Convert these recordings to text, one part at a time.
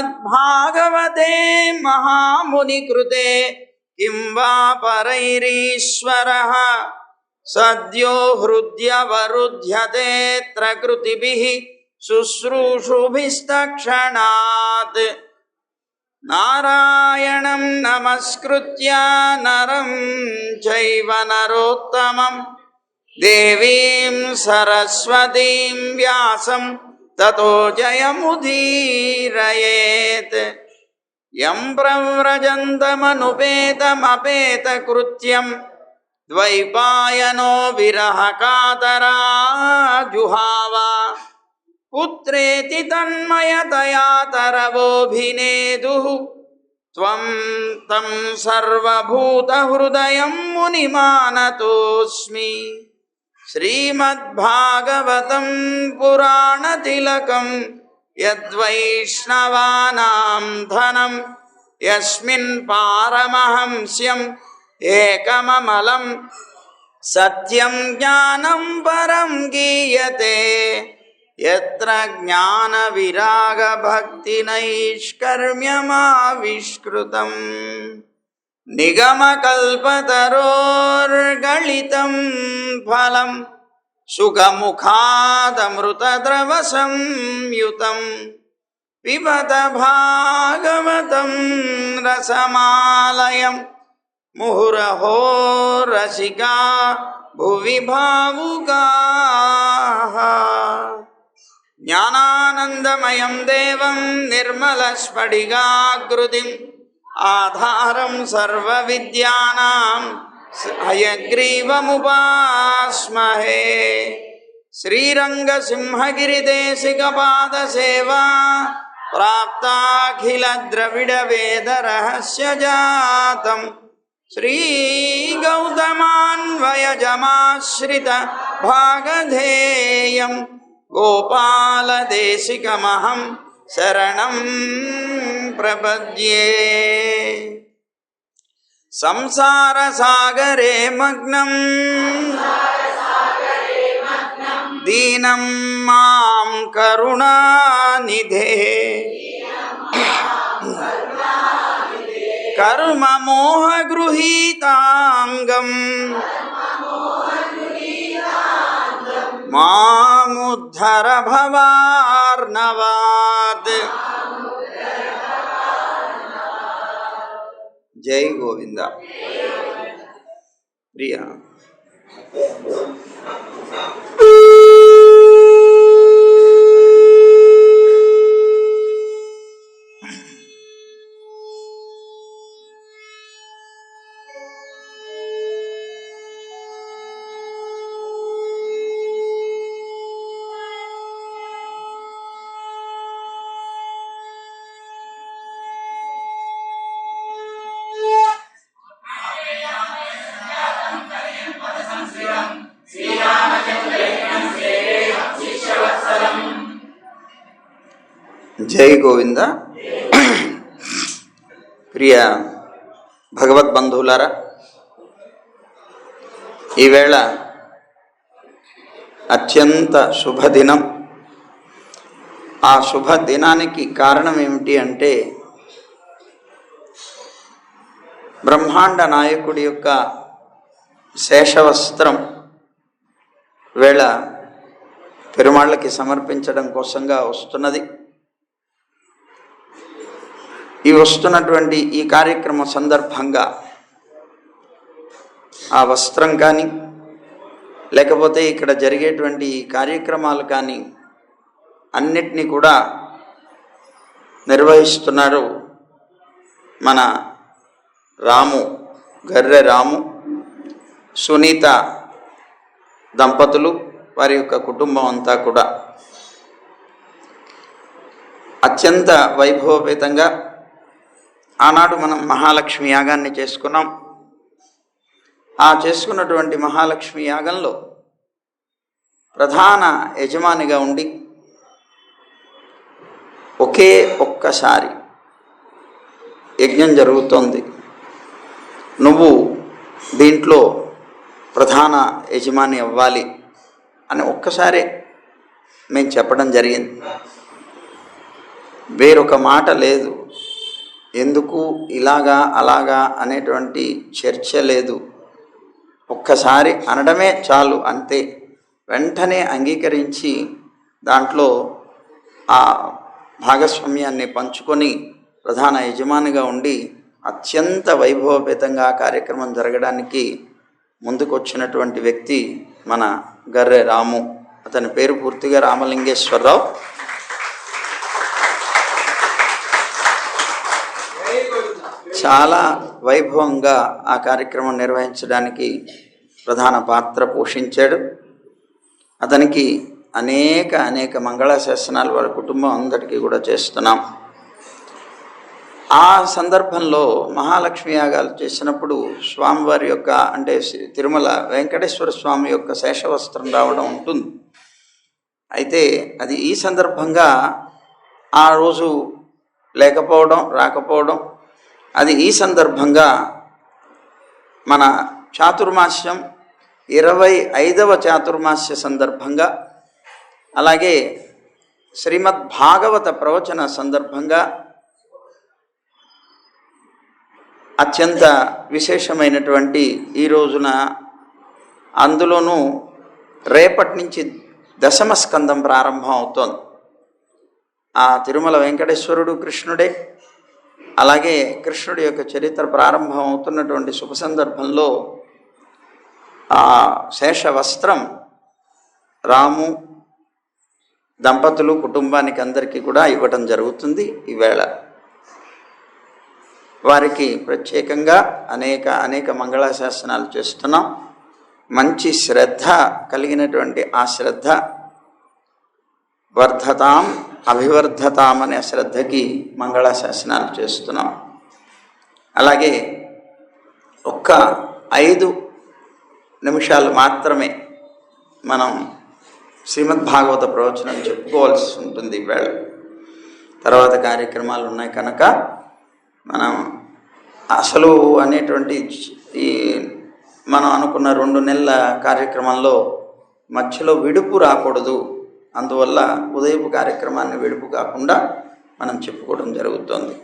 श्रीमद्भागवते महामुनिकृते किं वा परैरीश्वरः सद्यो हृद्यवरुध्यतेऽत्र कृतिभिः शुश्रूषुभिस्तक्षणात् नारायणं नमस्कृत्य नरं चैव नरोत्तमम् देवीं सरस्वतीं व्यासं ततो जयमुदीरयेत् यं प्रव्रजन्तमनुपेतमपेतकृत्यं द्वैपायनो विरहकातराजुहाव पुत्रेति तन्मयतया तरवोऽभिनेदुः त्वं तं सर्वभूतहृदयं मुनिमानतोऽस्मि श्रीमद्भागवतं पुराणतिलकं यद्वैष्णवानां धनं यस्मिन् पारमहंस्यम् एकममलं सत्यं ज्ञानं परं गीयते यत्र ज्ञानविरागभक्तिनैष्कर्म्यमाविष्कृतम् निगमकल्पतरोर्गलितं फलं सुखमुखादमृतद्रवसंयुतं पिबत भागवतं रसमालयं मुहुरहो रसिका भुवि भावुकाः ज्ञानानन्दमयं देवं निर्मलस्फटिकाकृतिम् ஆதாரம் சர்வ வித்யானாம் ஹயக்ரீவமுபாஸ்மஹே. ஸ்ரீரங்க சிம்ஹகிரிதேசிகபாத சேவா பிராப்தாகில திரவிட வேத ரகசிய ஜாதம் ஸ்ரீ கௌதமான்வயஜமாஸ்ரித பாகதேயம் கோபாலதேசிகமகம் शरणं प्रपद्ये संसारसागरे मग्नं दीनं माँ करुणानिधे कर्ममोहगृहीताङ्गम् मामुद्धर ਦੇ జై గోవింద ప్రియా జై గోవింద. ప్రియ భగవద్బంధువులారా ఈవేళ అత్యంత శుభదినం. ఆ శుభదినానికి కారణం ఏమిటి అంటే బ్రహ్మాండ నాయకుడి యొక్క శేషవస్త్రం వేళ పెరుమాళ్ళకి సమర్పించడం కోసంగా వస్తున్నది. ఈ వస్తున్నటువంటి ఈ కార్యక్రమ సందర్భంగా ఆ వస్త్రం కానీ లేకపోతే ఇక్కడ జరిగేటువంటి ఈ కార్యక్రమాలు కానీ అన్నిటినీ కూడా నిర్వహిస్తున్నారు మన రాము గర్రె రాము సునీత దంపతులు వారి యొక్క కుటుంబం అంతా కూడా. అత్యంత వైభవపేతంగా ఆనాడు మనం మహాలక్ష్మి యాగాన్ని చేసుకున్నాం. ఆ చేసుకున్నటువంటి మహాలక్ష్మి యాగంలో ప్రధాన యజమానిగా ఉండి ఒకే ఒక్కసారి యజ్ఞం జరుగుతోంది. నువ్వు దీంట్లో ప్రధాన యజమాని అవ్వాలి అని ఒక్కసారే మేము చెప్పడం జరిగింది. వేరొక మాట లేదు. ఎందుకు ఇలాగా అలాగా అనేటువంటి చర్చ లేదు. ఒక్కసారి అనడమే చాలు అంతే. వెంటనే అంగీకరించి దాంట్లో ఆ భాగస్వామ్యాన్ని పంచుకొని ప్రధాన యజమానిగా ఉండి అత్యంత వైభవపేతంగా కార్యక్రమం జరగడానికి ముందుకొచ్చినటువంటి వ్యక్తి మన గర్రె రాము. అతని పేరు పూర్తిగా రామలింగేశ్వరరావు. చాలా వైభవంగా ఆ కార్యక్రమం నిర్వహించడానికి ప్రధాన పాత్ర పోషించాడు. అతనికి అనేక అనేక మంగళాశాసనాలు వాళ్ళ కుటుంబం అందరికీ కూడా చేస్తున్నాం. ఆ సందర్భంలో మహాలక్ష్మి యాగాలు చేసినప్పుడు స్వామివారి యొక్క అంటే శ్రీ తిరుమల వెంకటేశ్వర స్వామి యొక్క శేషవస్త్రం రావడం ఉంటుంది. అయితే అది ఈ సందర్భంగా ఆ రోజు లేకపోవడం రాకపోవడం అది ఈ సందర్భంగా మన చాతుర్మాస్యం ఇరవై ఐదవ చాతుర్మాస్య సందర్భంగా అలాగే శ్రీమద్ భాగవత ప్రవచన సందర్భంగా అత్యంత విశేషమైనటువంటి ఈ రోజున అందులోనూ రేపటి నుంచి దశమ స్కందం ప్రారంభం అవుతోంది. ఆ తిరుమల వెంకటేశ్వరుడు కృష్ణుడే అలాగే కృష్ణుడి యొక్క చరిత్ర ప్రారంభం అవుతున్నటువంటి శుభ సందర్భంలో ఆ శేష వస్త్రం రాము దంపతులు కుటుంబానికి అందరికీ కూడా ఇవ్వటం జరుగుతుంది ఈవేళ వారికి ప్రత్యేకంగా అనేక అనేక మంగళాశాసనాలు చేస్తున్నాం. మంచి శ్రద్ధ కలిగినటువంటి ఆ శ్రద్ధ వర్ధతాం అభివర్ధతాం అనే శ్రద్ధకి మంగళాశాసనాలు చేస్తున్నాం. అలాగే ఒక్క ఐదు నిమిషాలు మాత్రమే మనం శ్రీమద్ భాగవత ప్రవచనం చెప్పుకోవాల్సి ఉంటుంది ఈవేళ. తర్వాత కార్యక్రమాలు ఉన్నాయి కనుక మనం అసలు అనేటువంటి ఈ మనం అనుకున్న రెండు నెలల కార్యక్రమంలో మధ్యలో విడుపు రాకూడదు. అందువల్ల ఉదయపు కార్యక్రమాన్ని విడుపు కాకుండా మనం చెప్పుకోవడం జరుగుతుంది.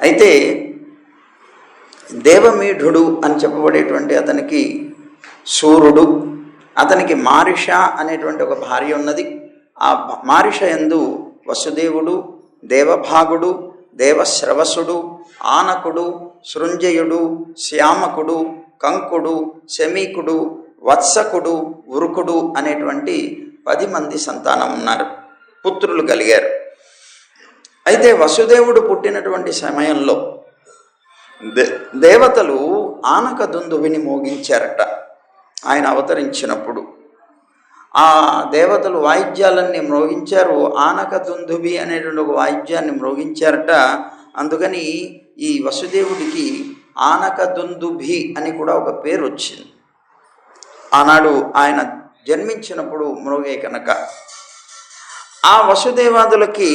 అయితే దేవమీఢుడు అని చెప్పబడేటువంటి అతనికి సూర్యుడు అతనికి మారిష అనేటువంటి ఒక భార్య ఉన్నది. ఆ మారిష ఎందు వసుదేవుడు దేవభాగుడు దేవశ్రవసుడు ఆనకుడు సృంజయుడు శ్యామకుడు కంకుడు శమీకుడు వత్సకుడు ఉరుకుడు అనేటువంటి పది మంది సంతానం ఉన్నారు. పుత్రులు కలిగారు. అయితే వసుదేవుడు పుట్టినటువంటి సమయంలో దే దేవతలు ఆనక దుందువిని మోగించారట. ఆయన అవతరించినప్పుడు. ఆ దేవతలు వాయిద్యాలన్నీ మ్రోగించారు. ఆనక దుందుబి అనేటువంటి ఒక వాయిద్యాన్ని మ్రోగించారట. అందుకని ఈ వసుదేవుడికి ఆనక దుందుభి అని కూడా ఒక పేరు వచ్చింది ఆనాడు ఆయన జన్మించినప్పుడు మృగే కనుక. ఆ వసుదేవాదులకి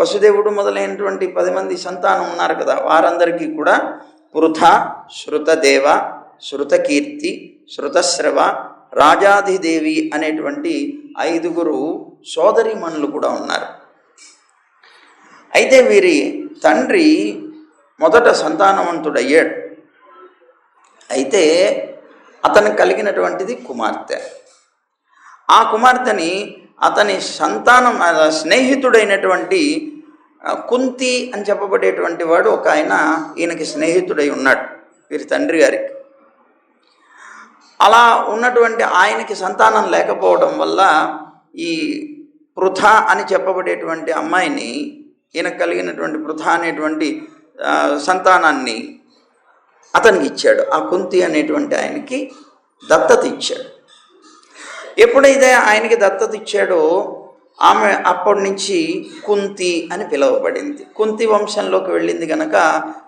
వసుదేవుడు మొదలైనటువంటి పది మంది సంతానం ఉన్నారు కదా వారందరికీ కూడా పృథ శృతదేవ శృతకీర్తి శృతశ్రవ రాజాధిదేవి అనేటువంటి ఐదుగురు సోదరిమణులు కూడా ఉన్నారు. అయితే వీరి తండ్రి మొదట సంతానవంతుడయ్యాడు. అయితే అతను కలిగినటువంటిది కుమార్తె. ఆ కుమార్తెని అతని సంతానం స్నేహితుడైనటువంటి కుంతి అని చెప్పబడేటువంటి వాడు ఒక ఆయన ఈయనకి స్నేహితుడై ఉన్నాడు వీరి తండ్రి గారికి. అలా ఉన్నటువంటి ఆయనకి సంతానం లేకపోవడం వల్ల ఈ పృథ అని చెప్పబడేటువంటి అమ్మాయిని ఈయన కలిగినటువంటి పృథ అనేటువంటి సంతానాన్ని అతనికి ఇచ్చాడు. ఆ కుంతి అనేటువంటి ఆయనకి దత్తత ఇచ్చాడు. ఎప్పుడైతే ఆయనకి దత్తత ఇచ్చాడో ఆమె అప్పటి నుంచి కుంతి అని పిలువబడింది. కుంతి వంశంలోకి వెళ్ళింది కనుక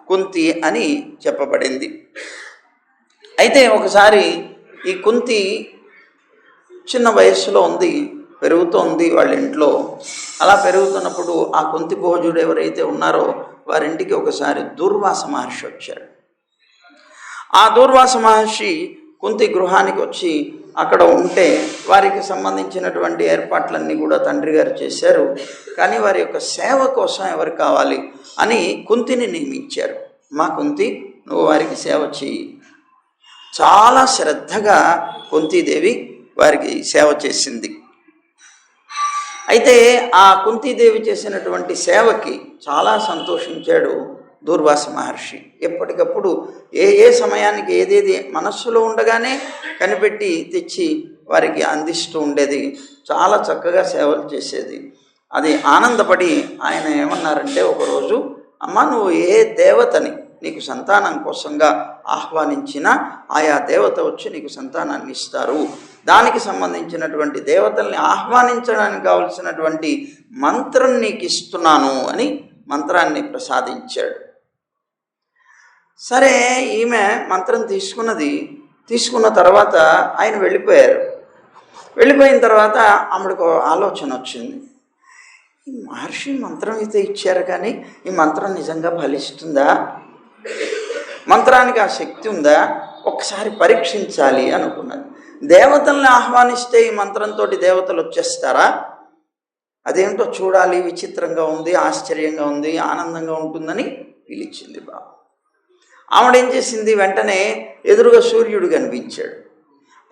కుంతి అని చెప్పబడింది. అయితే ఒకసారి ఈ కుంతి చిన్న వయస్సులో ఉంది పెరుగుతోంది వాళ్ళ ఇంట్లో. అలా పెరుగుతున్నప్పుడు ఆ కుంతి భోజుడు ఎవరైతే ఉన్నారో వారింటికి ఒకసారి దూర్వాస మహర్షి వచ్చాడు. ఆ దూర్వాస మహర్షి కుంతి గృహానికి వచ్చి అక్కడ ఉంటే వారికి సంబంధించినటువంటి ఏర్పాట్లన్నీ కూడా తండ్రి గారు చేశారు. కానీ వారి యొక్క సేవ కోసం ఎవరు కావాలి అని కుంతిని నియమించారు. మా కుంతి నువ్వు వారికి సేవ చెయ్యి. చాలా శ్రద్ధగా కుంతీదేవి వారికి సేవ చేసింది. అయితే ఆ కుంతీదేవి చేసినటువంటి సేవకి చాలా సంతోషించాడు. దూర్వాస మహర్షి. ఎప్పటికప్పుడు ఏ ఏ సమయానికి ఏదేది మనస్సులో ఉండగానే కనిపెట్టి తెచ్చి వారికి అందిస్తూ ఉండేది. చాలా చక్కగా సేవలు చేసేది. అది ఆనందపడి ఆయన ఏమన్నారంటే ఒకరోజు అమ్మ నువ్వు ఏ దేవతని నీకు సంతానం కోసంగా ఆహ్వానించినా ఆయా దేవత వచ్చి నీకు సంతానాన్ని ఇస్తారు. దానికి సంబంధించినటువంటి దేవతల్ని ఆహ్వానించడానికి కావలసినటువంటి మంత్రం నీకు ఇస్తున్నాను అని మంత్రాన్ని ప్రసాదించాడు. సరే ఈమె మంత్రం తీసుకున్నది తీసుకున్న తర్వాత ఆయన వెళ్ళిపోయారు. వెళ్ళిపోయిన తర్వాత ఆమెకు ఆలోచన వచ్చింది. ఈ మహర్షి మంత్రం అయితే ఇచ్చారు కానీ ఈ మంత్రం నిజంగా ఫలిస్తుందా? మంత్రానికి ఆ శక్తి ఉందా? ఒకసారి పరీక్షించాలి అనుకున్నది. దేవతల్ని ఆహ్వానిస్తే ఈ మంత్రంతో దేవతలు వచ్చేస్తారా? అదేంటో చూడాలి విచిత్రంగా ఉంది ఆశ్చర్యంగా ఉంది ఆనందంగా ఉంటుందని పిలిచింది బాబు. ఆవిడేం చేసింది? వెంటనే ఎదురుగా సూర్యుడు కనిపించాడు.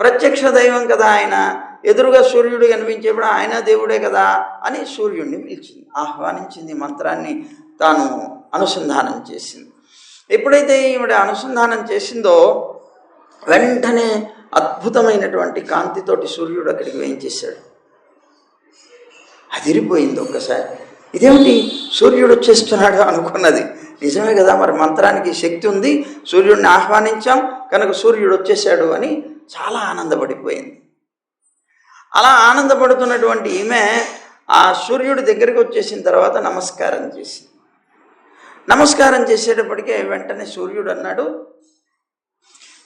ప్రత్యక్ష దైవం కదా ఆయన. ఎదురుగా సూర్యుడు కనిపించేప్పుడు ఆయన దేవుడే కదా అని సూర్యుడిని పిలిచింది. ఆహ్వానించింది మంత్రాన్ని తాను అనుసంధానం చేసింది. ఎప్పుడైతే ఈవిడ అనుసంధానం చేసిందో వెంటనే అద్భుతమైనటువంటి కాంతితోటి సూర్యుడు అక్కడికి వేయించేశాడు. అదిరిపోయింది ఒక్కసారి. ఇదేమిటి? సూర్యుడు వచ్చేస్తున్నాడు అనుకున్నది. నిజమే కదా మరి మంత్రానికి శక్తి ఉంది సూర్యుడిని ఆహ్వానించాం కనుక సూర్యుడు వచ్చేసాడు అని చాలా ఆనందపడిపోయింది. అలా ఆనందపడుతున్నటువంటి ఈమె ఆ సూర్యుడి దగ్గరికి వచ్చేసిన తర్వాత నమస్కారం చేసింది. నమస్కారం చేసేటప్పటికే వెంటనే సూర్యుడు అన్నాడు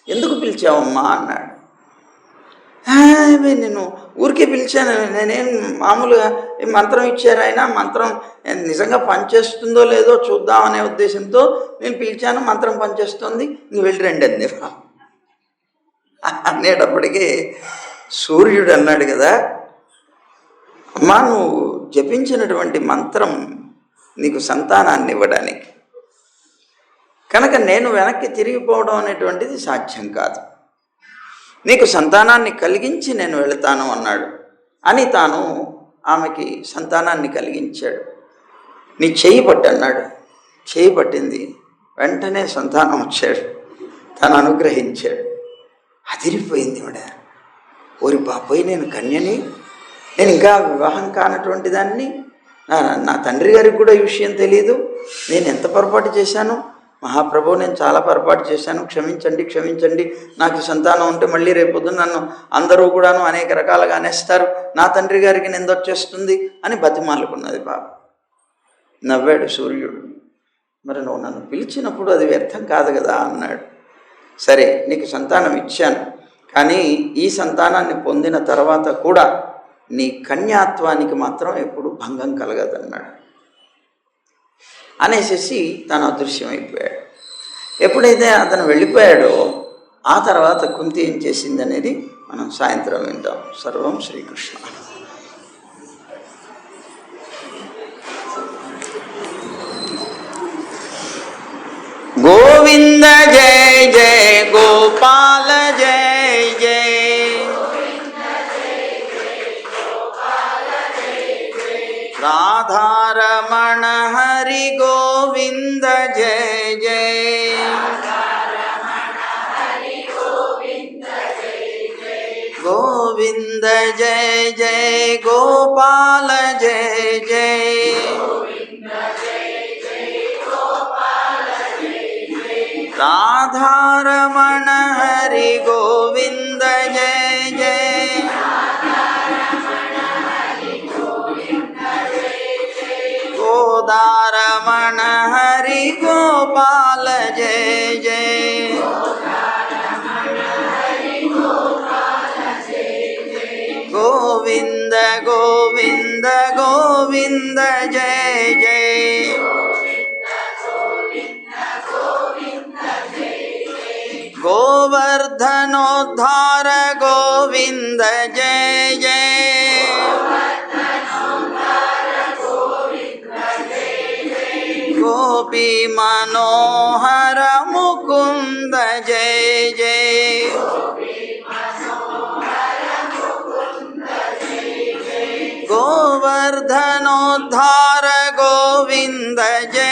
ఎందుకు పిలిచావమ్మా? అన్నాడు. "ఆ, నేను ఊరికే పిలిచాను. నేనేం మామూలుగా మంత్రం ఇచ్చారు ఆయన మంత్రం నిజంగా పనిచేస్తుందో లేదో చూద్దామనే ఉద్దేశంతో నేను పిలిచాను మంత్రం పనిచేస్తుంది. నువ్వు వెళ్ళి రండి అంది. అనేటప్పటికీ సూర్యుడు అన్నాడు కదా అమ్మా నువ్వు జపించినటువంటి మంత్రం నీకు సంతానాన్ని ఇవ్వడానికి. కనుక నేను వెనక్కి తిరిగిపోవడం అనేటువంటిది సాధ్యం కాదు. నీకు సంతానాన్ని కలిగించి నేను వెళతాను అన్నాడు. అని తాను ఆమెకి సంతానాన్ని కలిగించాడు. నీ చేయి పట్టు అన్నాడు. చేయి పట్టింది. వెంటనే సంతానం వచ్చాడు. తను అనుగ్రహించాడు. అదిరిపోయింది ఇవిడ ఓరి బాబోయ్ నేను కన్యని? నేను ఇంకా వివాహం కానటువంటి దాన్ని? నా నా తండ్రి గారికి కూడా ఈ విషయం తెలియదు నేను ఎంత పొరపాటు చేశాను? మహాప్రభు నేను చాలా పొరపాటు చేశాను. క్షమించండి క్షమించండి. నాకు సంతానం ఉంటే మళ్ళీ రేపొద్దు నన్ను అందరూ కూడాను అనేక రకాలుగా అనేస్తారు. నా తండ్రి గారికి నిందొచ్చేస్తుంది అని బతిమాలుకున్నది బాబు నవ్వాడు సూర్యుడు. మరి నువ్వు నన్ను పిలిచినప్పుడు అది వ్యర్థం కాదు కదా అన్నాడు. సరే నీకు సంతానం ఇచ్చాను. కానీ ఈ సంతానాన్ని పొందిన తర్వాత కూడా నీ కన్యాత్వానికి మాత్రం ఎప్పుడు భంగం కలగదన్నాడు. అనేసేసి తను అదృశ్యమైపోయాడు. ఎప్పుడైతే అతను వెళ్ళిపోయాడో ఆ తర్వాత కుంతి ఏం చేసింది అనేది మనం సాయంత్రం వింటాం సర్వం శ్రీకృష్ణ. గోవింద జయ జయ గోపా గోవింద జయ జయ గోపాల జయ జయ రాధారమణ హరి గోవింద జయ జయ గోదారమణ హరి గోపాల జయ జయ Govinda Govinda Govinda Jai Jai गोवर्धनोद्धार Govind जय जय गोपी मनो धनोद्धार गोविन्द जय।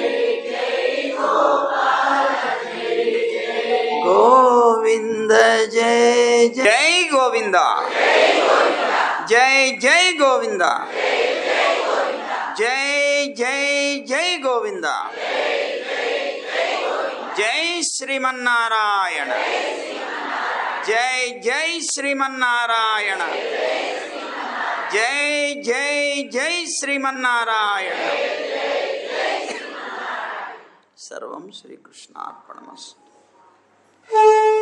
గోవింద జయ జై గోవింద. జై జై గోవింద. జై జై జై గోవింద. జై శ్రీమన్నారాయణ. జై జై శ్రీమన్నారాయణ. జై జై జై శ్రీమన్నారాయణ. సర్వం శ్రీకృష్ణార్పణమస్తు. Música